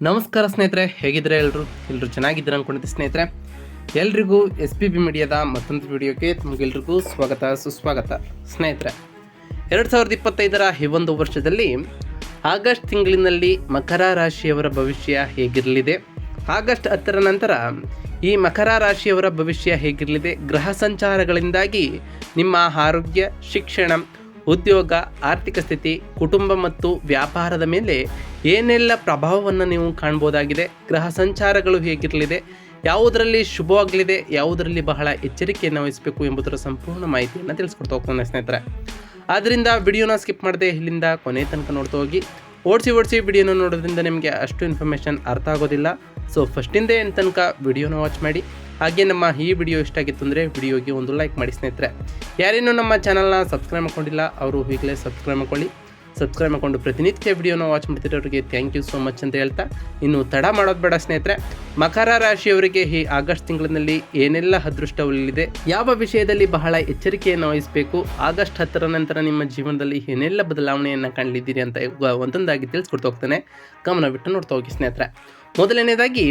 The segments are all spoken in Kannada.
ನಮಸ್ಕಾರ ಸ್ನೇಹಿತರೆ ಹೇಗಿದ್ರೆ ಎಲ್ಲರೂ ಎಲ್ಲರೂ ಚೆನ್ನಾಗಿದ್ದೀರ ಅಂದ್ಕೊಂಡಿದ್ದೆ ಸ್ನೇಹಿತರೆ. ಎಲ್ರಿಗೂ ಎಸ್ ಪಿ ಬಿ ಮೀಡಿಯಾದ ಮತ್ತೊಂದು ವಿಡಿಯೋಕ್ಕೆ ತಮಗೆಲ್ರಿಗೂ ಸ್ವಾಗತ, ಸುಸ್ವಾಗತ. ಸ್ನೇಹಿತರೆ, ಎರಡು ಸಾವಿರದ ಇಪ್ಪತ್ತೈದರ ಈ ಒಂದು ವರ್ಷದಲ್ಲಿ ಆಗಸ್ಟ್ ತಿಂಗಳಿನಲ್ಲಿ ಮಕರ ರಾಶಿಯವರ ಭವಿಷ್ಯ ಹೇಗಿರಲಿದೆ? ಆಗಸ್ಟ್ ಹತ್ತರ ನಂತರ ಈ ಮಕರ ರಾಶಿಯವರ ಭವಿಷ್ಯ ಹೇಗಿರಲಿದೆ? ಗ್ರಹ ಸಂಚಾರಗಳಿಂದಾಗಿ ನಿಮ್ಮ ಆರೋಗ್ಯ, ಶಿಕ್ಷಣ, ಉದ್ಯೋಗ, ಆರ್ಥಿಕ ಸ್ಥಿತಿ, ಕುಟುಂಬ ಮತ್ತು ವ್ಯಾಪಾರದ ಮೇಲೆ ಏನೆಲ್ಲ ಪ್ರಭಾವವನ್ನು ನೀವು ಕಾಣ್ಬೋದಾಗಿದೆ? ಗ್ರಹ ಸಂಚಾರಗಳು ಹೇಗಿರಲಿದೆ? ಯಾವುದರಲ್ಲಿ ಶುಭವಾಗಲಿದೆ? ಯಾವುದರಲ್ಲಿ ಬಹಳ ಎಚ್ಚರಿಕೆಯನ್ನು ವಹಿಸಬೇಕು ಎಂಬುದರ ಸಂಪೂರ್ಣ ಮಾಹಿತಿಯನ್ನು ತಿಳಿಸ್ಕೊಡ್ತಾ ಹೋಗ್ತಾನೆ ಸ್ನೇಹಿತರೆ. ಆದ್ದರಿಂದ ವಿಡಿಯೋನ ಸ್ಕಿಪ್ ಮಾಡದೆ ಇಲ್ಲಿಂದ ಕೊನೆ ತನಕ ನೋಡ್ತಾ ಹೋಗಿ. ಓಡಿಸಿ ಓಡಿಸಿ ವಿಡಿಯೋನ ನೋಡೋದ್ರಿಂದ ನಿಮಗೆ ಅಷ್ಟು ಇನ್ಫಾರ್ಮೇಷನ್ ಅರ್ಥ ಆಗೋದಿಲ್ಲ. ಸೊ, ಫಸ್ಟಿಂದ ಏನು ತನಕ ವಿಡಿಯೋನ ವಾಚ್ ಮಾಡಿ. ಹಾಗೆ ನಮ್ಮ ಈ ವಿಡಿಯೋ ಇಷ್ಟ ಆಗಿತ್ತು ಅಂದರೆ ವಿಡಿಯೋಗೆ ಒಂದು ಲೈಕ್ ಮಾಡಿ ಸ್ನೇಹಿತರೆ. ಯಾರೇನೂ ನಮ್ಮ ಚಾನಲ್ನ ಸಬ್ಸ್ಕ್ರೈಬ್ ಮಾಡ್ಕೊಂಡಿಲ್ಲ, ಅವರು ಈಗಲೇ ಸಬ್ಸ್ಕ್ರೈಬ್ ಮಾಡ್ಕೊಳ್ಳಿ. ಸಬ್ಸ್ಕ್ರೈಬ್ ಮಾಡಿಕೊಂಡು ಪ್ರತಿನಿತ್ಯ ವಿಡಿಯೋನ ವಾಚ್ ಮಾಡ್ತಿರೋರಿಗೆ ಥ್ಯಾಂಕ್ ಯು ಸೋ ಮಚ್ ಅಂತ ಹೇಳ್ತಾ. ಇನ್ನು ತಡ ಮಾಡೋದು ಬೇಡ ಸ್ನೇಹಿತರೆ. ಮಕರ ರಾಶಿಯವರಿಗೆ ಈ ಆಗಸ್ಟ್ ತಿಂಗಳಿನಲ್ಲಿ ಏನೆಲ್ಲ ಅದೃಷ್ಟ ಉಳಿದಿದೆ ಯಾವ ವಿಷಯದಲ್ಲಿ ಬಹಳ ಎಚ್ಚರಿಕೆಯನ್ನು ವಹಿಸಬೇಕು? ಆಗಸ್ಟ್ ಹತ್ತರ ನಂತರ ನಿಮ್ಮ ಜೀವನದಲ್ಲಿ ಏನೆಲ್ಲ ಬದಲಾವಣೆಯನ್ನು ಕಾಣಲಿದ್ದೀರಿ ಅಂತ ಒಂದೊಂದಾಗಿ ತಿಳಿಸ್ಕೊಡ್ತಾ ಹೋಗ್ತಾನೆ. ಗಮನ ಬಿಟ್ಟು ನೋಡ್ತಾ ಹೋಗಿ ಸ್ನೇಹಿತರೆ. ಮೊದಲನೇದಾಗಿ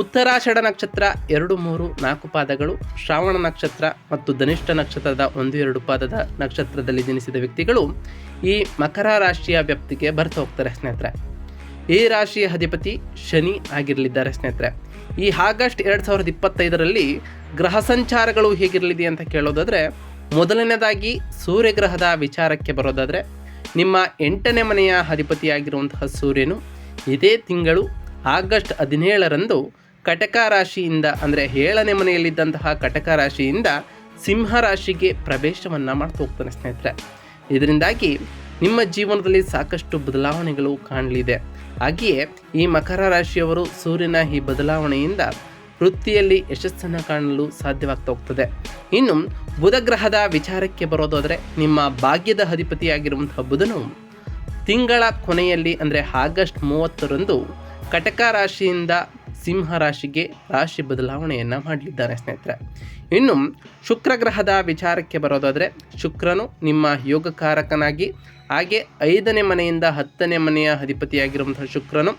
ಉತ್ತರಾಷಾಢ ನಕ್ಷತ್ರ ಎರಡು ಮೂರು ನಾಲ್ಕು ಪಾದಗಳು, ಶ್ರಾವಣ ನಕ್ಷತ್ರ ಮತ್ತು ಧನಿಷ್ಠ ನಕ್ಷತ್ರದ ಒಂದು ಎರಡು ಪಾದದ ನಕ್ಷತ್ರದಲ್ಲಿ ಜನಿಸಿದ ವ್ಯಕ್ತಿಗಳು ಈ ಮಕರ ರಾಶಿಯ ವ್ಯಾಪ್ತಿಗೆ ಬರ್ತಾ ಹೋಗ್ತಾರೆ ಸ್ನೇಹಿತರೆ. ಈ ರಾಶಿಯ ಅಧಿಪತಿ ಶನಿ ಆಗಿರಲಿದ್ದಾರೆ ಸ್ನೇಹಿತರೆ. ಈ ಆಗಸ್ಟ್ ಎರಡು ಸಾವಿರದ ಇಪ್ಪತ್ತೈದರಲ್ಲಿ ಗ್ರಹ ಸಂಚಾರಗಳು ಹೇಗಿರಲಿದೆ ಅಂತ ಕೇಳೋದಾದರೆ, ಮೊದಲನೇದಾಗಿ ಸೂರ್ಯಗ್ರಹದ ವಿಚಾರಕ್ಕೆ ಬರೋದಾದರೆ, ನಿಮ್ಮ ಎಂಟನೇ ಮನೆಯ ಅಧಿಪತಿಯಾಗಿರುವಂತಹ ಸೂರ್ಯನು ಇದೇ ತಿಂಗಳು ಆಗಸ್ಟ್ ಹದಿನೇಳರಂದು ಕಟಕ ರಾಶಿಯಿಂದ, ಅಂದರೆ ಏಳನೇ ಮನೆಯಲ್ಲಿದ್ದಂತಹ ಕಟಕ ರಾಶಿಯಿಂದ ಸಿಂಹ ರಾಶಿಗೆ ಪ್ರವೇಶವನ್ನು ಮಾಡ್ತಾ ಹೋಗ್ತಾನೆ ಸ್ನೇಹಿತರೆ. ಇದರಿಂದಾಗಿ ನಿಮ್ಮ ಜೀವನದಲ್ಲಿ ಸಾಕಷ್ಟು ಬದಲಾವಣೆಗಳು ಕಾಣಲಿದೆ. ಹಾಗೆಯೇ ಈ ಮಕರ ರಾಶಿಯವರು ಸೂರ್ಯನ ಈ ಬದಲಾವಣೆಯಿಂದ ವೃತ್ತಿಯಲ್ಲಿ ಯಶಸ್ಸನ್ನು ಕಾಣಲು ಸಾಧ್ಯವಾಗ್ತಾ ಹೋಗ್ತದೆ. ಇನ್ನು ಬುಧ ಗ್ರಹದ ವಿಚಾರಕ್ಕೆ ಬರೋದಾದರೆ ನಿಮ್ಮ ಭಾಗ್ಯದ ಅಧಿಪತಿಯಾಗಿರುವಂತಹ ಬುಧನು ತಿಂಗಳ ಕೊನೆಯಲ್ಲಿ, ಅಂದರೆ ಆಗಸ್ಟ್ ಮೂವತ್ತರಂದು ಕಟಕ ರಾಶಿಯಿಂದ ಸಿಂಹ ರಾಶಿಗೆ ರಾಶಿ ಬದಲಾವಣೆಯನ್ನು ಮಾಡಲಿದ್ದಾರೆ ಸ್ನೇಹಿತರೆ. ಇನ್ನು ಶುಕ್ರ ಗ್ರಹದ ವಿಚಾರಕ್ಕೆ ಬರೋದಾದರೆ, ಶುಕ್ರನು ನಿಮ್ಮ ಯೋಗಕಾರಕನಾಗಿ ಹಾಗೆ ಐದನೇ ಮನೆಯಿಂದ ಹತ್ತನೇ ಮನೆಯ ಅಧಿಪತಿಯಾಗಿರುವಂತಹ ಶುಕ್ರನು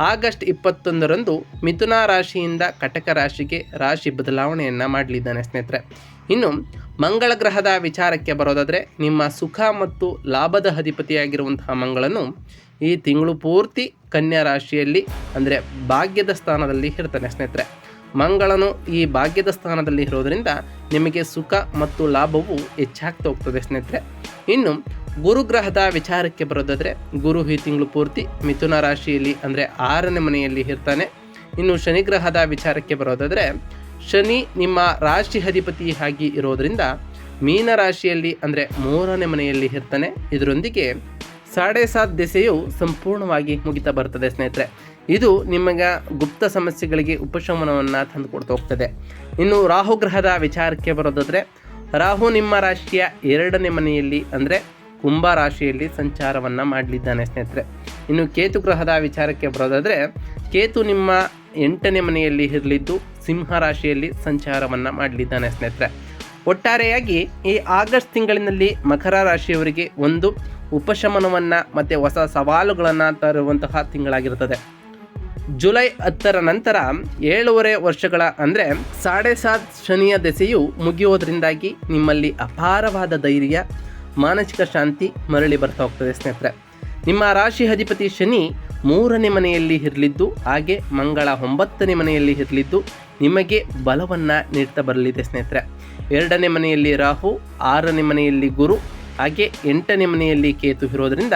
ಆಗಸ್ಟ್ ಇಪ್ಪತ್ತೊಂದರಂದು ಮಿಥುನ ರಾಶಿಯಿಂದ ಕಟಕ ರಾಶಿಗೆ ರಾಶಿ ಬದಲಾವಣೆಯನ್ನು ಮಾಡಲಿದ್ದಾನೆ ಸ್ನೇಹಿತರೆ. ಇನ್ನು ಮಂಗಳ ಗ್ರಹದ ವಿಚಾರಕ್ಕೆ ಬರೋದಾದರೆ ನಿಮ್ಮ ಸುಖ ಮತ್ತು ಲಾಭದ ಅಧಿಪತಿಯಾಗಿರುವಂತಹ ಮಂಗಳನು ಈ ತಿಂಗಳು ಪೂರ್ತಿ ಕನ್ಯಾ ರಾಶಿಯಲ್ಲಿ ಅಂದರೆ ಭಾಗ್ಯದ ಸ್ಥಾನದಲ್ಲಿ ಇರ್ತಾನೆ ಸ್ನೇಹಿತರೆ. ಮಂಗಳನು ಈ ಭಾಗ್ಯದ ಸ್ಥಾನದಲ್ಲಿ ಇರೋದರಿಂದ ನಿಮಗೆ ಸುಖ ಮತ್ತು ಲಾಭವು ಹೆಚ್ಚಾಗ್ತಾ ಹೋಗ್ತದೆ ಸ್ನೇಹಿತರೆ. ಇನ್ನು ಗುರುಗ್ರಹದ ವಿಚಾರಕ್ಕೆ ಬರೋದಾದರೆ ಗುರು ಈ ತಿಂಗಳು ಪೂರ್ತಿ ಮಿಥುನ ರಾಶಿಯಲ್ಲಿ ಅಂದರೆ ಆರನೇ ಮನೆಯಲ್ಲಿ ಇರ್ತಾನೆ. ಇನ್ನು ಶನಿಗ್ರಹದ ವಿಚಾರಕ್ಕೆ ಬರೋದಾದರೆ ಶನಿ ನಿಮ್ಮ ರಾಶಿ ಅಧಿಪತಿ ಆಗಿ ಇರೋದರಿಂದ ಮೀನ ರಾಶಿಯಲ್ಲಿ ಅಂದರೆ ಮೂರನೇ ಮನೆಯಲ್ಲಿ ಇರ್ತಾನೆ. ಇದರೊಂದಿಗೆ ಸಾಡೆ ಸಾತ್ ದೆಸೆಯು ಸಂಪೂರ್ಣವಾಗಿ ಮುಗಿತಾ ಬರ್ತದೆ ಸ್ನೇಹಿತರೆ. ಇದು ನಿಮಗೆ ಗುಪ್ತ ಸಮಸ್ಯೆಗಳಿಗೆ ಉಪಶಮನವನ್ನು ತಂದುಕೊಡ್ತಾ ಹೋಗ್ತದೆ. ಇನ್ನು ರಾಹು ಗ್ರಹದ ವಿಚಾರಕ್ಕೆ ಬರೋದಾದರೆ, ರಾಹು ನಿಮ್ಮ ರಾಶಿಯ ಎರಡನೇ ಮನೆಯಲ್ಲಿ ಅಂದರೆ ಕುಂಭ ರಾಶಿಯಲ್ಲಿ ಸಂಚಾರವನ್ನು ಮಾಡಲಿದ್ದಾನೆ ಸ್ನೇಹಿತರೆ. ಇನ್ನು ಕೇತು ಗ್ರಹದ ವಿಚಾರಕ್ಕೆ ಬರೋದಾದರೆ, ಕೇತು ನಿಮ್ಮ ಎಂಟನೇ ಮನೆಯಲ್ಲಿ ಇರಲಿದ್ದು ಸಿಂಹ ರಾಶಿಯಲ್ಲಿ ಸಂಚಾರವನ್ನು ಮಾಡಲಿದ್ದಾನೆ ಸ್ನೇಹಿತರೆ. ಒಟ್ಟಾರೆಯಾಗಿ ಈ ಆಗಸ್ಟ್ ತಿಂಗಳಿನಲ್ಲಿ ಮಕರ ರಾಶಿಯವರಿಗೆ ಒಂದು ಉಪಶಮನವನ್ನು ಮತ್ತು ಹೊಸ ಸವಾಲುಗಳನ್ನು ತರುವಂತಹ ತಿಂಗಳಾಗಿರುತ್ತದೆ. ಜುಲೈ ಹತ್ತರ ನಂತರ ಏಳೂವರೆ ವರ್ಷಗಳ ಅಂದರೆ ಸಾಡೆ ಸಾತ್ ಶನಿಯ ದೆಸೆಯು ಮುಗಿಯೋದ್ರಿಂದಾಗಿ ನಿಮ್ಮಲ್ಲಿ ಅಪಾರವಾದ ಧೈರ್ಯ, ಮಾನಸಿಕ ಶಾಂತಿ ಮರಳಿ ಬರ್ತಾ ಹೋಗ್ತದೆ ಸ್ನೇಹಿತರೆ. ನಿಮ್ಮ ರಾಶಿ ಅಧಿಪತಿ ಶನಿ ಮೂರನೇ ಮನೆಯಲ್ಲಿ ಇರಲಿದ್ದು, ಹಾಗೆ ಮಂಗಳ ಒಂಬತ್ತನೇ ಮನೆಯಲ್ಲಿ ಇರಲಿದ್ದು, ನಿಮಗೆ ಬಲವನ್ನು ನೀಡ್ತಾ ಬರಲಿದೆ ಸ್ನೇಹಿತರೆ. ಎರಡನೇ ಮನೆಯಲ್ಲಿ ರಾಹು, ಆರನೇ ಮನೆಯಲ್ಲಿ ಗುರು, ಹಾಗೆ ಎಂಟನೇ ಮನೆಯಲ್ಲಿ ಕೇತು ಇರೋದರಿಂದ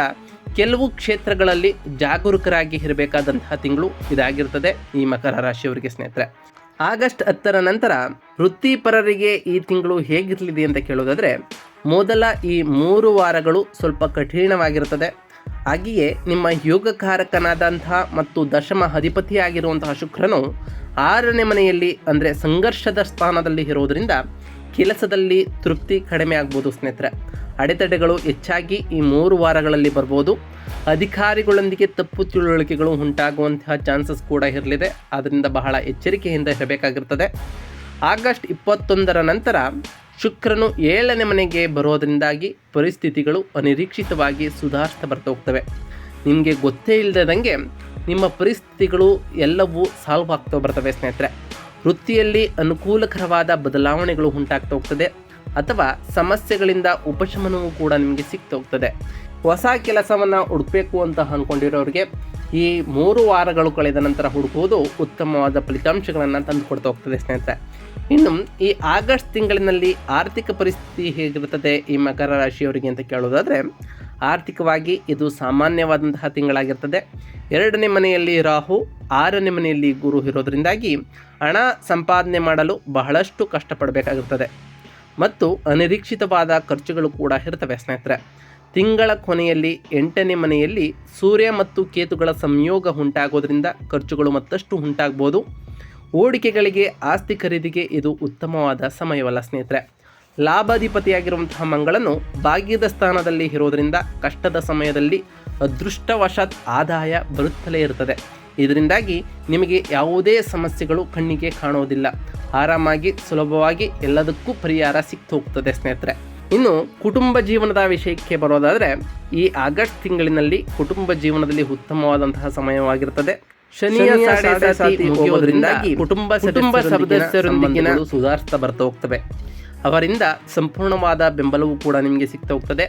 ಕೆಲವು ಕ್ಷೇತ್ರಗಳಲ್ಲಿ ಜಾಗರೂಕರಾಗಿ ಇರಬೇಕಾದಂತಹ ತಿಂಗಳು ಇದಾಗಿರ್ತದೆ ಈ ಮಕರ ರಾಶಿಯವರಿಗೆ ಸ್ನೇಹಿತರೆ. ಆಗಸ್ಟ್ ಹತ್ತರ ನಂತರ ವೃತ್ತಿಪರರಿಗೆ ಈ ತಿಂಗಳು ಹೇಗಿರಲಿದೆ ಅಂತ ಕೇಳೋದಾದರೆ, ಮೊದಲ ಈ ಮೂರು ವಾರಗಳು ಸ್ವಲ್ಪ ಕಠಿಣವಾಗಿರುತ್ತದೆ ಹಾಗೆಯೇ ನಿಮ್ಮ ಯೋಗಕಾರಕನಾದಂತಹ ಮತ್ತು ದಶಮ ಅಧಿಪತಿಯಾಗಿರುವಂತಹ ಶುಕ್ರನು ಆರನೇ ಮನೆಯಲ್ಲಿ, ಅಂದರೆ ಸಂಘರ್ಷದ ಸ್ಥಾನದಲ್ಲಿ ಇರೋದರಿಂದ ಕೆಲಸದಲ್ಲಿ ತೃಪ್ತಿ ಕಡಿಮೆ ಆಗ್ಬೋದು ಸ್ನೇಹಿತರೆ. ಅಡೆತಡೆಗಳು ಹೆಚ್ಚಾಗಿ ಈ ಮೂರು ವಾರಗಳಲ್ಲಿ ಬರ್ಬೋದು. ಅಧಿಕಾರಿಗಳೊಂದಿಗೆ ತಪ್ಪು ತಿಳುವಳಿಕೆಗಳು ಉಂಟಾಗುವಂತಹ ಚಾನ್ಸಸ್ ಕೂಡ ಇರಲಿದೆ. ಆದ್ದರಿಂದ ಬಹಳ ಎಚ್ಚರಿಕೆಯಿಂದ ಇರಬೇಕಾಗಿರ್ತದೆ. ಆಗಸ್ಟ್ ಇಪ್ಪತ್ತೊಂದರ ನಂತರ ಶುಕ್ರನು ಏಳನೇ ಮನೆಗೆ ಬರೋದರಿಂದಾಗಿ ಪರಿಸ್ಥಿತಿಗಳು ಅನಿರೀಕ್ಷಿತವಾಗಿ ಸುಧಾರಿಸ್ತಾ ಬರ್ತಾ ಹೋಗ್ತವೆ. ನಿಮಗೆ ಗೊತ್ತೇ ಇಲ್ಲದಂಗೆ ನಿಮ್ಮ ಪರಿಸ್ಥಿತಿಗಳು ಎಲ್ಲವೂ ಸಾಲ್ವ್ ಆಗ್ತಾ ಬರ್ತವೆ ಸ್ನೇಹಿತರೆ. ವೃತ್ತಿಯಲ್ಲಿ ಅನುಕೂಲಕರವಾದ ಬದಲಾವಣೆಗಳು ಉಂಟಾಗ್ತಾ ಹೋಗ್ತದೆ. ಅಥವಾ ಸಮಸ್ಯೆಗಳಿಂದ ಉಪಶಮನವೂ ಕೂಡ ನಿಮಗೆ ಸಿಗ್ತಾ ಹೋಗ್ತದೆ. ಹೊಸ ಕೆಲಸವನ್ನು ಹುಡುಕಬೇಕು ಅಂತ ಅಂದ್ಕೊಂಡಿರೋರಿಗೆ ಈ ಮೂರು ವಾರಗಳು ಕಳೆದ ನಂತರ ಹುಡುಕುವುದು ಉತ್ತಮವಾದ ಫಲಿತಾಂಶಗಳನ್ನು ತಂದುಕೊಡ್ತಾ ಹೋಗ್ತದೆ ಸ್ನೇಹಿತರೆ. ಇನ್ನು ಈ ಆಗಸ್ಟ್ ತಿಂಗಳಿನಲ್ಲಿ ಆರ್ಥಿಕ ಪರಿಸ್ಥಿತಿ ಹೇಗಿರುತ್ತದೆ ಈ ಮಕರ ರಾಶಿಯವರಿಗೆ ಅಂತ ಕೇಳೋದಾದರೆ, ಆರ್ಥಿಕವಾಗಿ ಇದು ಸಾಮಾನ್ಯವಾದಂತಹ ತಿಂಗಳಾಗಿರ್ತದೆ. ಎರಡನೇ ಮನೆಯಲ್ಲಿ ರಾಹು, ಆರನೇ ಮನೆಯಲ್ಲಿ ಗುರು ಇರೋದರಿಂದಾಗಿ ಹಣ ಸಂಪಾದನೆ ಮಾಡಲು ಬಹಳಷ್ಟು ಕಷ್ಟಪಡಬೇಕಾಗಿರ್ತದೆ. ಮತ್ತು ಅನಿರೀಕ್ಷಿತವಾದ ಖರ್ಚುಗಳು ಕೂಡ ಇರ್ತವೆ ಸ್ನೇಹಿತರೆ. ತಿಂಗಳ ಕೊನೆಯಲ್ಲಿ ಎಂಟನೇ ಮನೆಯಲ್ಲಿ ಸೂರ್ಯ ಮತ್ತು ಕೇತುಗಳ ಸಂಯೋಗ ಉಂಟಾಗೋದ್ರಿಂದ ಖರ್ಚುಗಳು ಮತ್ತಷ್ಟು ಉಂಟಾಗ್ಬೋದು. ಹೂಡಿಕೆಗಳಿಗೆ ಆಸ್ತಿ ಖರೀದಿಗೆ ಇದು ಉತ್ತಮವಾದ ಸಮಯವಲ್ಲ ಸ್ನೇಹಿತರೆ. ಲಾಭಾಧಿಪತಿಯಾಗಿರುವಂತಹ ಮಂಗಳನು ಭಾಗ್ಯದ ಸ್ಥಾನದಲ್ಲಿ ಇರೋದರಿಂದ ಕಷ್ಟದ ಸಮಯದಲ್ಲಿ ಅದೃಷ್ಟವಶಾತ್ ಆದಾಯ ಬರುತ್ತಲೇ ಇರುತ್ತದೆ. ಇದರಿಂದಾಗಿ ನಿಮಗೆ ಯಾವುದೇ ಸಮಸ್ಯೆಗಳು ಕಣ್ಣಿಗೆ ಕಾಣೋದಿಲ್ಲ. ಆರಾಮಾಗಿ, ಸುಲಭವಾಗಿ ಎಲ್ಲದಕ್ಕೂ ಪರಿಹಾರ ಸಿಕ್ತು ಹೋಗ್ತದೆ ಸ್ನೇಹಿತರೆ. ಇನ್ನು ಕುಟುಂಬ ಜೀವನದ ವಿಷಯಕ್ಕೆ ಬರೋದಾದರೆ ಈ ಆಗಸ್ಟ್ ತಿಂಗಳಿನಲ್ಲಿ ಕುಟುಂಬ ಜೀವನದಲ್ಲಿ ಉತ್ತಮವಾದಂತಹ ಸಮಯವಾಗಿರುತ್ತದೆ ಶನಿಯ ಮುಗಿಯೋದ್ರಿಂದಾಗಿ ಕುಟುಂಬ ಕುಟುಂಬ ಸದಸ್ಯರೊಂದಿಗಿನ ಸುಧಾರಿಸ್ತಾ ಬರ್ತಾ ಹೋಗ್ತವೆ. ಅವರಿಂದ ಸಂಪೂರ್ಣವಾದ ಬೆಂಬಲವೂ ಕೂಡ ನಿಮಗೆ ಸಿಗ್ತಾ ಹೋಗ್ತದೆ.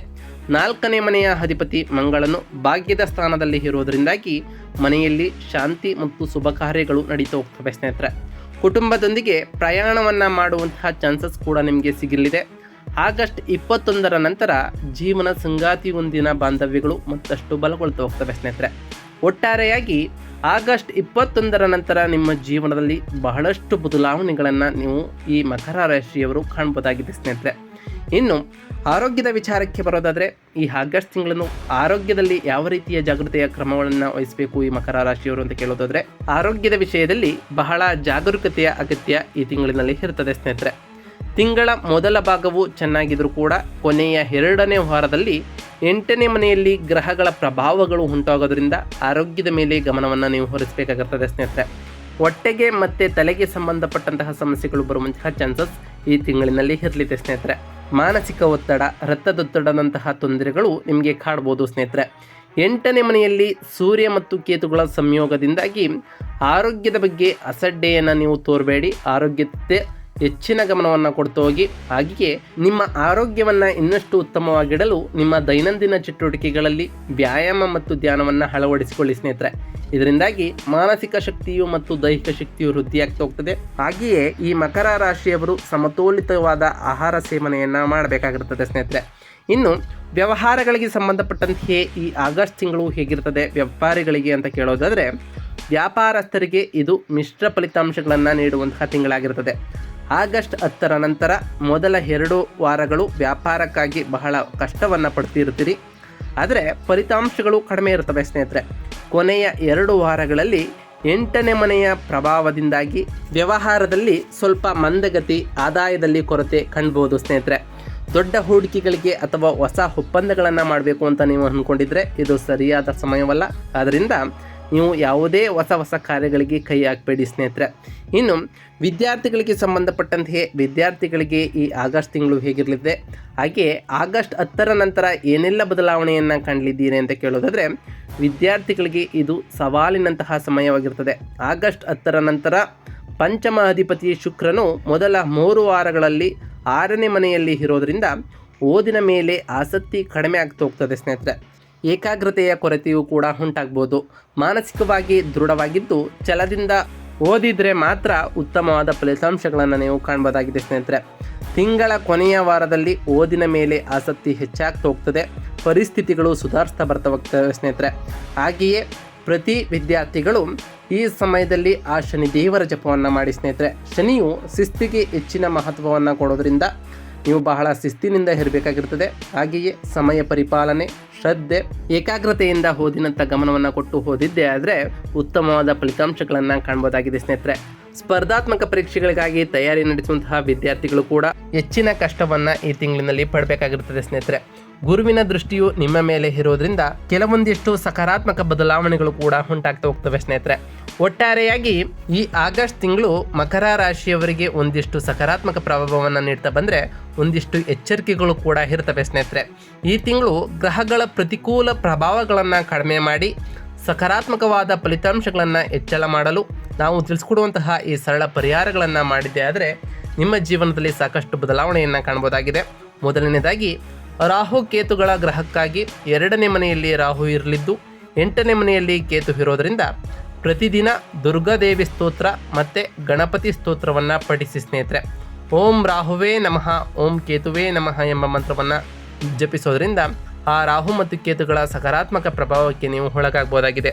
ನಾಲ್ಕನೇ ಮನೆಯ ಅಧಿಪತಿ ಮಂಗಳನು ಭಾಗ್ಯದ ಸ್ಥಾನದಲ್ಲಿ ಇರೋದರಿಂದಾಗಿ ಮನೆಯಲ್ಲಿ ಶಾಂತಿ ಮತ್ತು ಶುಭ ಕಾರ್ಯಗಳು ನಡೀತಾ ಹೋಗ್ತವೆ ಸ್ನೇಹಿತರೆ. ಕುಟುಂಬದೊಂದಿಗೆ ಪ್ರಯಾಣವನ್ನು ಮಾಡುವಂತಹ ಚಾನ್ಸಸ್ ಕೂಡ ನಿಮಗೆ ಸಿಗಲಿದೆ. ಆಗಸ್ಟ್ ಇಪ್ಪತ್ತೊಂದರ ನಂತರ ಜೀವನ ಸಂಗಾತಿಯೊಂದಿನ ಬಾಂಧವ್ಯಗಳು ಮತ್ತಷ್ಟು ಬಲಗೊಳ್ತಾ ಹೋಗ್ತವೆ ಸ್ನೇಹಿತರೆ. ಒಟ್ಟಾರೆಯಾಗಿ ಆಗಸ್ಟ್ ಇಪ್ಪತ್ತೊಂದರ ನಂತರ ನಿಮ್ಮ ಜೀವನದಲ್ಲಿ ಬಹಳಷ್ಟು ಬದಲಾವಣೆಗಳನ್ನು ನೀವು ಈ ಮಕರ ರಾಶಿಯವರು ಕಾಣ್ಬೋದಾಗಿದೆ ಸ್ನೇಹಿತರೆ. ಇನ್ನು ಆರೋಗ್ಯದ ವಿಚಾರಕ್ಕೆ ಬರೋದಾದರೆ ಈ ಆಗಸ್ಟ್ ತಿಂಗಳನ್ನು ಆರೋಗ್ಯದಲ್ಲಿ ಯಾವ ರೀತಿಯ ಜಾಗೃತಿಯ ಕ್ರಮಗಳನ್ನು ವಹಿಸಬೇಕು ಈ ಮಕರ ರಾಶಿಯವರು ಅಂತ ಕೇಳೋದಾದರೆ, ಆರೋಗ್ಯದ ವಿಷಯದಲ್ಲಿ ಬಹಳ ಜಾಗರೂಕತೆಯ ಅಗತ್ಯ ಈ ತಿಂಗಳಿನಲ್ಲಿ ಇರ್ತದೆ ಸ್ನೇಹಿತರೆ. ತಿಂಗಳ ಮೊದಲ ಭಾಗವು ಚೆನ್ನಾಗಿದ್ರೂ ಕೂಡ ಕೊನೆಯ ಎರಡನೇ ವಾರದಲ್ಲಿ ಎಂಟನೇ ಮನೆಯಲ್ಲಿ ಗ್ರಹಗಳ ಪ್ರಭಾವಗಳು ಉಂಟಾಗೋದ್ರಿಂದ ಆರೋಗ್ಯದ ಮೇಲೆ ಗಮನವನ್ನು ನೀವು ಹೊರಿಸಬೇಕಾಗುತ್ತದೆ ಸ್ನೇಹಿತರೆ. ಹೊಟ್ಟೆಗೆ ಮತ್ತು ತಲೆಗೆ ಸಂಬಂಧಪಟ್ಟಂತಹ ಸಮಸ್ಯೆಗಳು ಬರುವಂತಹ ಚಾನ್ಸಸ್ ಈ ತಿಂಗಳಿನಲ್ಲಿ ಇರಲಿದೆ ಸ್ನೇಹಿತರೆ. ಮಾನಸಿಕ ಒತ್ತಡ, ರಕ್ತದೊತ್ತಡದಂತಹ ತೊಂದರೆಗಳು ನಿಮಗೆ ಕಾಡ್ಬೋದು ಸ್ನೇಹಿತರೆ. ಎಂಟನೇ ಮನೆಯಲ್ಲಿ ಸೂರ್ಯ ಮತ್ತು ಕೇತುಗಳ ಸಂಯೋಗದಿಂದಾಗಿ ಆರೋಗ್ಯದ ಬಗ್ಗೆ ಅಸಡ್ಡೆಯನ್ನು ನೀವು ತೋರಬೇಡಿ. ಆರೋಗ್ಯತೆ ಹೆಚ್ಚಿನ ಗಮನವನ್ನು ಕೊಡ್ತಾ ಹೋಗಿ. ಹಾಗೆಯೇ ನಿಮ್ಮ ಆರೋಗ್ಯವನ್ನು ಇನ್ನಷ್ಟು ಉತ್ತಮವಾಗಿಡಲು ನಿಮ್ಮ ದೈನಂದಿನ ಚಟುವಟಿಕೆಗಳಲ್ಲಿ ವ್ಯಾಯಾಮ ಮತ್ತು ಧ್ಯಾನವನ್ನು ಅಳವಡಿಸಿಕೊಳ್ಳಿ ಸ್ನೇಹಿತರೆ. ಇದರಿಂದಾಗಿ ಮಾನಸಿಕ ಶಕ್ತಿಯು ಮತ್ತು ದೈಹಿಕ ಶಕ್ತಿಯು ವೃದ್ಧಿಯಾಗ್ತಾ ಹೋಗ್ತದೆ. ಹಾಗೆಯೇ ಈ ಮಕರ ರಾಶಿಯವರು ಸಮತೋಲಿತವಾದ ಆಹಾರ ಸೇವನೆಯನ್ನು ಮಾಡಬೇಕಾಗಿರುತ್ತದೆ ಸ್ನೇಹಿತರೆ. ಇನ್ನು ವ್ಯವಹಾರಗಳಿಗೆ ಸಂಬಂಧಪಟ್ಟಂತೆಯೇ ಈ ಆಗಸ್ಟ್ ತಿಂಗಳು ಹೇಗಿರ್ತದೆ, ವ್ಯಾಪಾರಿಗಳಿಗೆ ಅಂತ ಕೇಳೋದಾದರೆ ವ್ಯಾಪಾರಸ್ಥರಿಗೆ ಇದು ಮಿಶ್ರ ಫಲಿತಾಂಶಗಳನ್ನು ನೀಡುವಂತಹ ತಿಂಗಳಾಗಿರ್ತದೆ. ಆಗಸ್ಟ್ ಹತ್ತರ ನಂತರ ಮೊದಲ ಎರಡು ವಾರಗಳು ವ್ಯಾಪಾರಕ್ಕಾಗಿ ಬಹಳ ಕಷ್ಟವನ್ನು ಪಡ್ತಿರ್ತೀರಿ. ಆದರೆ ಫಲಿತಾಂಶಗಳು ಕಡಿಮೆ ಇರ್ತವೆ ಸ್ನೇಹಿತರೆ. ಕೊನೆಯ ಎರಡು ವಾರಗಳಲ್ಲಿ ಎಂಟನೇ ಮನೆಯ ಪ್ರಭಾವದಿಂದಾಗಿ ವ್ಯವಹಾರದಲ್ಲಿ ಸ್ವಲ್ಪ ಮಂದಗತಿ, ಆದಾಯದಲ್ಲಿ ಕೊರತೆ ಕಾಣ್ಬೋದು ಸ್ನೇಹಿತರೆ. ದೊಡ್ಡ ಹೂಡಿಕೆಗಳಿಗೆ ಅಥವಾ ಹೊಸ ಒಪ್ಪಂದಗಳನ್ನು ಮಾಡಬೇಕು ಅಂತ ನೀವು ಅಂದ್ಕೊಂಡಿದ್ರೆ ಇದು ಸರಿಯಾದ ಸಮಯವಲ್ಲ. ಆದ್ದರಿಂದ ನೀವು ಯಾವುದೇ ಹೊಸ ಹೊಸ ಕಾರ್ಯಗಳಿಗೆ ಕೈ ಹಾಕಬೇಡಿ ಸ್ನೇಹಿತರೆ. ಇನ್ನು, ವಿದ್ಯಾರ್ಥಿಗಳಿಗೆ ಸಂಬಂಧಪಟ್ಟಂತೆ ವಿದ್ಯಾರ್ಥಿಗಳಿಗೆ ಈ ಆಗಸ್ಟ್ ತಿಂಗಳು ಹೇಗಿರಲಿದೆ? ಹಾಗೆ ಆಗಸ್ಟ್ ಹತ್ತರ ನಂತರ ಏನೆಲ್ಲ ಬದಲಾವಣೆಯನ್ನು ಕಾಣಲಿದ್ದೀರಿ ಅಂತ ಕೇಳೋದಾದರೆ, ವಿದ್ಯಾರ್ಥಿಗಳಿಗೆ ಇದು ಸವಾಲಿನಂತಹ ಸಮಯವಾಗಿರ್ತದೆ. ಆಗಸ್ಟ್ ಹತ್ತರ ನಂತರ ಪಂಚಮ ಅಧಿಪತಿ ಶುಕ್ರನು ಮೊದಲ ಮೂರು ವಾರಗಳಲ್ಲಿ ಆರನೇ ಮನೆಯಲ್ಲಿ ಇರೋದರಿಂದ ಓದಿನ ಮೇಲೆ ಆಸಕ್ತಿ ಕಡಿಮೆ ಆಗ್ತಾ ಹೋಗ್ತದೆ ಸ್ನೇಹಿತರೆ. ಏಕಾಗ್ರತೆಯ ಕೊರತೆಯೂ ಕೂಡ ಉಂಟಾಗ್ಬೋದು. ಮಾನಸಿಕವಾಗಿ ದೃಢವಾಗಿದ್ದು, ಛಲದಿಂದ ಓದಿದರೆ ಮಾತ್ರ ಉತ್ತಮವಾದ ಫಲಿತಾಂಶಗಳನ್ನು ನೀವು ಕಾಣ್ಬೋದಾಗಿದೆ ಸ್ನೇಹಿತರೆ. ತಿಂಗಳ ಕೊನೆಯ ವಾರದಲ್ಲಿ ಓದಿನ ಮೇಲೆ ಆಸಕ್ತಿ ಹೆಚ್ಚಾಗ್ತಾ ಹೋಗ್ತದೆ. ಪರಿಸ್ಥಿತಿಗಳು ಸುಧಾರಿಸ್ತಾ ಬರ್ತಾ ಹೋಗ್ತವೆ ಸ್ನೇಹಿತರೆ. ಹಾಗೆಯೇ ಪ್ರತಿ ವಿದ್ಯಾರ್ಥಿಗಳು ಈ ಸಮಯದಲ್ಲಿ ಆ ಶನಿ ದೇವರ ಜಪವನ್ನು ಮಾಡಿ ಸ್ನೇಹಿತರೆ. ಶನಿಯು ಶಿಸ್ತಿಗೆ ಹೆಚ್ಚಿನ ಮಹತ್ವವನ್ನು ಕೊಡೋದ್ರಿಂದ ನೀವು ಬಹಳ ಶಿಸ್ತಿನಿಂದ ಇರಬೇಕಾಗಿರ್ತದೆ. ಹಾಗೆಯೇ ಸಮಯ ಪರಿಪಾಲನೆ ಶ್ರದ್ಧೆ, ಏಕಾಗ್ರತೆಯಿಂದ ಓದಿನಂಥ ಗಮನವನ್ನು ಕೊಟ್ಟು ಓದಿದ್ದೆ ಆದರೆ ಉತ್ತಮವಾದ ಫಲಿತಾಂಶಗಳನ್ನು ಕಾಣ್ಬೋದಾಗಿದೆ ಸ್ನೇಹಿತರೆ. ಸ್ಪರ್ಧಾತ್ಮಕ ಪರೀಕ್ಷೆಗಳಿಗಾಗಿ ತಯಾರಿ ನಡೆಸುವಂತಹ ವಿದ್ಯಾರ್ಥಿಗಳು ಕೂಡ ಹೆಚ್ಚಿನ ಕಷ್ಟವನ್ನು ಈ ತಿಂಗಳಿನಲ್ಲಿ ಪಡಬೇಕಾಗಿರುತ್ತದೆ ಸ್ನೇಹಿತರೆ. ಗುರುವಿನ ದೃಷ್ಟಿಯು ನಿಮ್ಮ ಮೇಲೆ ಇರೋದ್ರಿಂದ ಕೆಲವೊಂದಿಷ್ಟು ಸಕಾರಾತ್ಮಕ ಬದಲಾವಣೆಗಳು ಕೂಡ ಉಂಟಾಗ್ತಾ ಹೋಗ್ತವೆ ಸ್ನೇಹಿತರೆ. ಒಟ್ಟಾರೆಯಾಗಿ ಈ ಆಗಸ್ಟ್ ತಿಂಗಳು ಮಕರ ರಾಶಿಯವರಿಗೆ ಒಂದಿಷ್ಟು ಸಕಾರಾತ್ಮಕ ಪ್ರಭಾವವನ್ನು ನೀಡ್ತಾ ಬಂದರೆ ಒಂದಿಷ್ಟು ಎಚ್ಚರಿಕೆಗಳು ಕೂಡ ಇರ್ತವೆ ಸ್ನೇಹಿತರೆ. ಈ ತಿಂಗಳು ಗ್ರಹಗಳ ಪ್ರತಿಕೂಲ ಪ್ರಭಾವಗಳನ್ನು ಕಡಿಮೆ ಮಾಡಿ ಸಕಾರಾತ್ಮಕವಾದ ಫಲಿತಾಂಶಗಳನ್ನು ಹೆಚ್ಚಳ ಮಾಡಲು ನಾವು ತಿಳಿಸ್ಕೊಡುವಂತಹ ಈ ಸರಳ ಪರಿಹಾರಗಳನ್ನು ಮಾಡಿದ್ದೆ ಆದರೆ ನಿಮ್ಮ ಜೀವನದಲ್ಲಿ ಸಾಕಷ್ಟು ಬದಲಾವಣೆಯನ್ನು ಕಾಣ್ಬೋದಾಗಿದೆ. ಮೊದಲನೇದಾಗಿ ರಾಹು ಕೇತುಗಳ ಗ್ರಹಕ್ಕಾಗಿ ಎರಡನೇ ಮನೆಯಲ್ಲಿ ರಾಹು ಇರಲಿದ್ದು, ಎಂಟನೇ ಮನೆಯಲ್ಲಿ ಕೇತು ಇರೋದರಿಂದ ಪ್ರತಿದಿನ ದುರ್ಗಾದೇವಿ ಸ್ತೋತ್ರ ಮತ್ತು ಗಣಪತಿ ಸ್ತೋತ್ರವನ್ನು ಪಠಿಸಿ ಸ್ನೇಹಿತರೆ. ಓಂ ರಾಹುವೇ ನಮಃ, ಓಂ ಕೇತುವೇ ನಮಃ ಎಂಬ ಮಂತ್ರವನ್ನು ಜಪಿಸೋದರಿಂದ ಆ ರಾಹು ಮತ್ತು ಕೇತುಗಳ ಸಕಾರಾತ್ಮಕ ಪ್ರಭಾವಕ್ಕೆ ನೀವು ಒಳಗಾಗಬಹುದಾಗಿದೆ.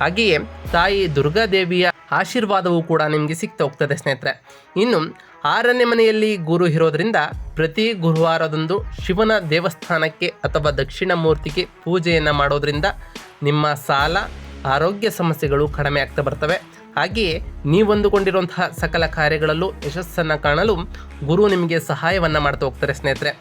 ಹಾಗೆಯೇ ತಾಯಿ ದುರ್ಗಾದೇವಿಯ ಆಶೀರ್ವಾದವೂ ಕೂಡ ನಿಮಗೆ ಸಿಗ್ತಾ ಹೋಗ್ತದೆ ಸ್ನೇಹಿತರೆ. ಇನ್ನು ಆರನೇ ಮನೆಯಲ್ಲಿ ಗುರು ಇರೋದ್ರಿಂದ ಪ್ರತಿ ಗುರುವಾರದಂದು ಶಿವನ ದೇವಸ್ಥಾನಕ್ಕೆ ಅಥವಾ ದಕ್ಷಿಣ ಮೂರ್ತಿಗೆ ಪೂಜೆಯನ್ನು ಮಾಡೋದ್ರಿಂದ ನಿಮ್ಮ ಸಾಲ, ಆರೋಗ್ಯ ಸಮಸ್ಯೆಗಳು ಕಡಿಮೆ ಆಗ್ತಾ ಬರ್ತವೆ. ಹಾಗೆಯೇ ನೀವೊಂದುಕೊಂಡಿರುವಂತಹ ಸಕಲ ಕಾರ್ಯಗಳಲ್ಲೂ ಯಶಸ್ಸನ್ನು ಕಾಣಲು ಗುರು ನಿಮಗೆ ಸಹಾಯವನ್ನು ಮಾಡ್ತಾ ಹೋಗ್ತಾರೆ ಸ್ನೇಹಿತರೆ.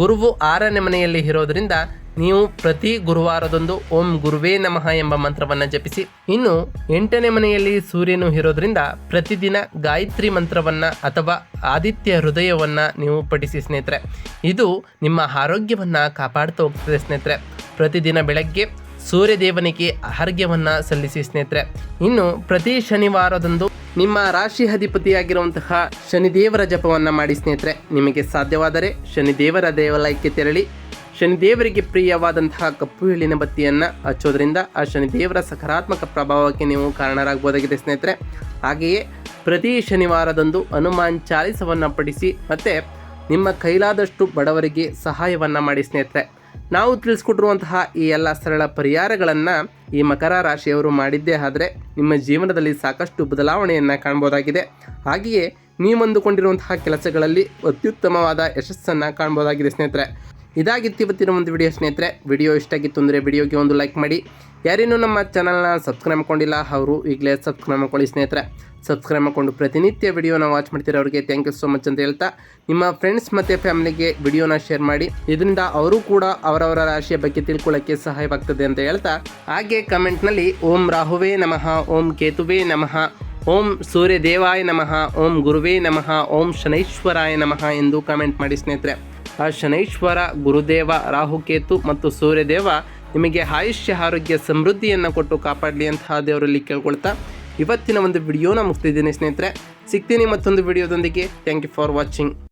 ಗುರುವು ಆರನೇ ಮನೆಯಲ್ಲಿ ಇರೋದ್ರಿಂದ ನೀವು ಪ್ರತಿ ಗುರುವಾರದೊಂದು ಓಂ ಗುರುವೇ ನಮಃ ಎಂಬ ಮಂತ್ರವನ್ನು ಜಪಿಸಿ. ಇನ್ನು ಎಂಟನೇ ಮನೆಯಲ್ಲಿ ಸೂರ್ಯನು ಇರೋದ್ರಿಂದ ಪ್ರತಿದಿನ ಗಾಯತ್ರಿ ಮಂತ್ರವನ್ನು ಅಥವಾ ಆದಿತ್ಯ ಹೃದಯವನ್ನು ನೀವು ಪಠಿಸಿ ಸ್ನೇಹಿತರೆ. ಇದು ನಿಮ್ಮ ಆರೋಗ್ಯವನ್ನು ಕಾಪಾಡ್ತಾ ಹೋಗ್ತದೆ ಸ್ನೇಹಿತರೆ. ಪ್ರತಿದಿನ ಬೆಳಗ್ಗೆ ಸೂರ್ಯದೇವನಿಗೆ ಅರ್ಘ್ಯವನ್ನು ಸಲ್ಲಿಸಿ ಸ್ನೇಹಿತರೆ. ಇನ್ನು ಪ್ರತಿ ಶನಿವಾರದಂದು ನಿಮ್ಮ ರಾಶಿ ಅಧಿಪತಿಯಾಗಿರುವಂತಹ ಶನಿದೇವರ ಜಪವನ್ನು ಮಾಡಿ ಸ್ನೇಹಿತರೆ. ನಿಮಗೆ ಸಾಧ್ಯವಾದರೆ ಶನಿದೇವರ ದೇವಾಲಯಕ್ಕೆ ತೆರಳಿ ಶನಿದೇವರಿಗೆ ಪ್ರಿಯವಾದಂತಹ ಕಪ್ಪು ಎಳ್ಳಿನ ಬತ್ತಿಯನ್ನು ಹಚ್ಚೋದ್ರಿಂದ ಆ ಶನಿದೇವರ ಸಕಾರಾತ್ಮಕ ಪ್ರಭಾವಕ್ಕೆ ನೀವು ಕಾರಣರಾಗಬಹುದಾಗಿದೆ ಸ್ನೇಹಿತರೆ. ಹಾಗೆಯೇ ಪ್ರತಿ ಶನಿವಾರದಂದು ಹನುಮಾನ್ ಚಾಲಿಸವನ್ನು ಪಡಿಸಿ ಮತ್ತು ನಿಮ್ಮ ಕೈಲಾದಷ್ಟು ಬಡವರಿಗೆ ಸಹಾಯವನ್ನು ಮಾಡಿ ಸ್ನೇಹಿತರೆ. ನಾವು ತಿಳಿಸ್ಕೊಟ್ಟಿರುವಂತಹ ಈ ಎಲ್ಲ ಸರಳ ಪರಿಹಾರಗಳನ್ನು ಈ ಮಕರ ರಾಶಿಯವರು ಮಾಡಿದ್ದೇ ಆದರೆ ನಿಮ್ಮ ಜೀವನದಲ್ಲಿ ಸಾಕಷ್ಟು ಬದಲಾವಣೆಯನ್ನು ಕಾಣ್ಬೋದಾಗಿದೆ. ಹಾಗೆಯೇ ನೀವು ಅಂದುಕೊಂಡಿರುವಂತಹ ಕೆಲಸಗಳಲ್ಲಿ ಅತ್ಯುತ್ತಮವಾದ ಯಶಸ್ಸನ್ನು ಕಾಣ್ಬೋದಾಗಿದೆ ಸ್ನೇಹಿತರೆ. ಇದಾಗಿತ್ತು ಇವತ್ತಿನ ಒಂದು ವಿಡಿಯೋ ಸ್ನೇಹಿತರೆ. ವಿಡಿಯೋ ಇಷ್ಟ ಆಗಿತ್ತು ಅಂದರೆ ವಿಡಿಯೋಗೆ ಒಂದು ಲೈಕ್ ಮಾಡಿ. ಯಾರೇನೂ ನಮ್ಮ ಚಾನಲ್ನ ಸಬ್ಸ್ಕ್ರೈಬ್ ಮಾಡ್ಕೊಂಡಿಲ್ಲ, ಅವರು ಈಗಲೇ ಸಬ್ಸ್ಕ್ರೈಬ್ ಮಾಡ್ಕೊಳ್ಳಿ ಸ್ನೇಹಿತರೆ. ಸಬ್ಸ್ಕ್ರೈಬ್ ಮಾಡಿಕೊಂಡು ಪ್ರತಿನಿತ್ಯ ವಿಡಿಯೋನ ವಾಚ್ ಮಾಡ್ತಿರೋ ಅವರಿಗೆ ಥ್ಯಾಂಕ್ ಯು ಸೋ ಮಚ್ ಅಂತ ಹೇಳ್ತಾ, ನಿಮ್ಮ ಫ್ರೆಂಡ್ಸ್ ಮತ್ತು ಫ್ಯಾಮಿಲಿಗೆ ವಿಡಿಯೋನ ಶೇರ್ ಮಾಡಿ. ಇದರಿಂದ ಅವರು ಕೂಡ ಅವರವರ ರಾಶಿಯ ಬಗ್ಗೆ ತಿಳ್ಕೊಳ್ಳೋಕ್ಕೆ ಸಹಾಯವಾಗ್ತದೆ ಅಂತ ಹೇಳ್ತಾ, ಹಾಗೆ ಕಮೆಂಟ್ನಲ್ಲಿ ಓಂ ರಾಹುವೇ ನಮಃ, ಓಂ ಕೇತುವೇ ನಮಃ, ಓಂ ಸೂರ್ಯದೇವಾಯ ನಮಃ, ಓಂ ಗುರುವೇ ನಮಃ, ಓಂ ಶನೈಶ್ವರಾಯ ನಮಃ ಎಂದು ಕಮೆಂಟ್ ಮಾಡಿ ಸ್ನೇಹಿತರೆ. ಆ ಶನೈಶ್ವರ, ಗುರುದೇವ, ರಾಹುಕೇತು ಮತ್ತು ಸೂರ್ಯದೇವ ನಿಮಗೆ ಆಯುಷ್ಯ, ಆರೋಗ್ಯ, ಸಮೃದ್ಧಿಯನ್ನು ಕೊಟ್ಟು ಕಾಪಾಡಲಿ ಅಂತಹ ದೇವರಲ್ಲಿ ಕೇಳ್ಕೊಳ್ತಾ ಇವತ್ತಿನ ಒಂದು ವಿಡಿಯೋನ ಮುಗ್ತಿದ್ದೀನಿ ಸ್ನೇಹಿತರೆ. ಸಿಗ್ತೀನಿ ಮತ್ತೊಂದು ವಿಡಿಯೋದೊಂದಿಗೆ. Thank you for watching